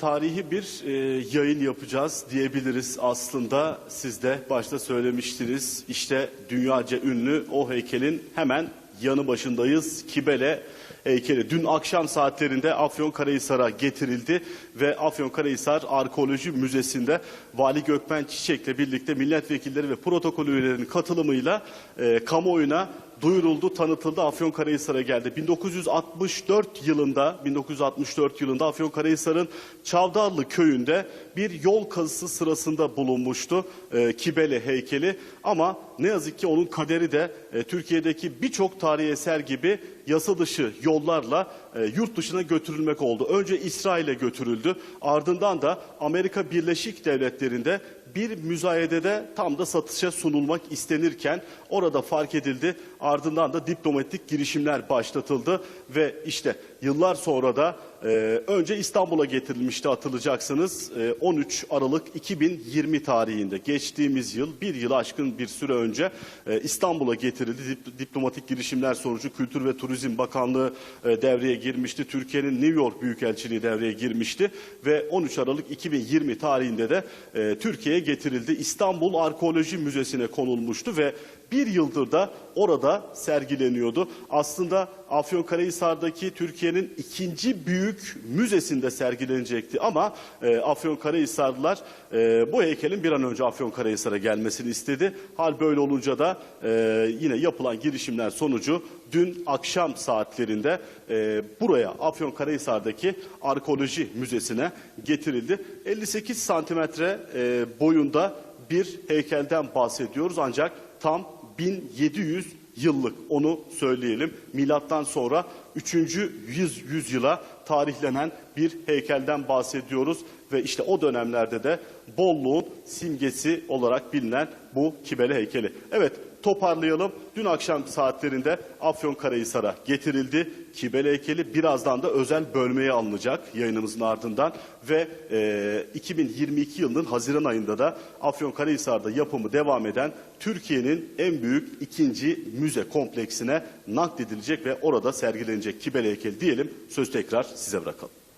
tarihi bir e, yayın yapacağız diyebiliriz aslında. Siz de başta söylemiştiniz. İşte dünyaca ünlü o heykelin hemen yanı başındayız. Kibele heykeli. Dün akşam saatlerinde Afyonkarahisar'a getirildi ve Afyonkarahisar Arkeoloji Müzesi'nde Vali Gökmen Çiçek'le birlikte milletvekilleri ve protokol üyelerinin katılımıyla e, kamuoyuna duyuruldu, tanıtıldı. Afyonkarahisar'a geldi. 1964 yılında 1964 yılında Afyonkarahisar'ın Çavdarlı köyünde bir yol kazısı sırasında bulunmuştu e, Kibele heykeli. Ama ne yazık ki onun kaderi de e, Türkiye'deki birçok tarihi eser gibi yasa dışı yollarla e, yurt dışına götürülmek oldu. Önce İsrail'e götürüldü. Ardından da Amerika Birleşik Devletleri'nde bir müzayedede tam da satışa sunulmak istenirken orada fark edildi. Ardından da diplomatik girişimler başlatıldı ve işte yıllar sonra da e, önce İstanbul'a getirilmişti hatırlayacaksınız. E, 13 Aralık 2020 tarihinde geçtiğimiz yıl bir yıl aşkın bir süre önce e, İstanbul'a getirildi. Dip- diplomatik girişimler sonucu Kültür ve Turizm Bakanlığı e, devreye girmişti. Türkiye'nin New York Büyükelçiliği devreye girmişti ve 13 Aralık 2020 tarihinde de e, Türkiye'ye getirildi. İstanbul Arkeoloji Müzesi'ne konulmuştu ve bir yıldır da orada sergileniyordu. Aslında Afyonkarahisar'daki Türkiye'nin ikinci büyük müzesinde sergilenecekti ama e, Afyonkarahisarlılar e, bu heykelin bir an önce Afyonkarahisar'a gelmesini istedi. Hal böyle olunca da e, yine yapılan girişimler sonucu dün akşam saatlerinde e, buraya Afyonkarahisar'daki Arkeoloji Müzesi'ne getirildi. 58 santimetre e, boyunda bir heykelden bahsediyoruz ancak tam 1700 yıllık onu söyleyelim. Milattan sonra 3. yüz, yüzyıla tarihlenen bir heykelden bahsediyoruz ve işte o dönemlerde de bolluğun simgesi olarak bilinen bu Kibele heykeli. Evet toparlayalım. Dün akşam saatlerinde Afyonkarahisar'a getirildi. Kibele heykeli birazdan da özel bölmeye alınacak yayınımızın ardından ve e, 2022 yılının Haziran ayında da Afyonkarahisar'da yapımı devam eden Türkiye'nin en büyük ikinci müze kompleksine nakledilecek ve orada sergilenecek Kibele heykeli diyelim. Söz tekrar size bırakalım.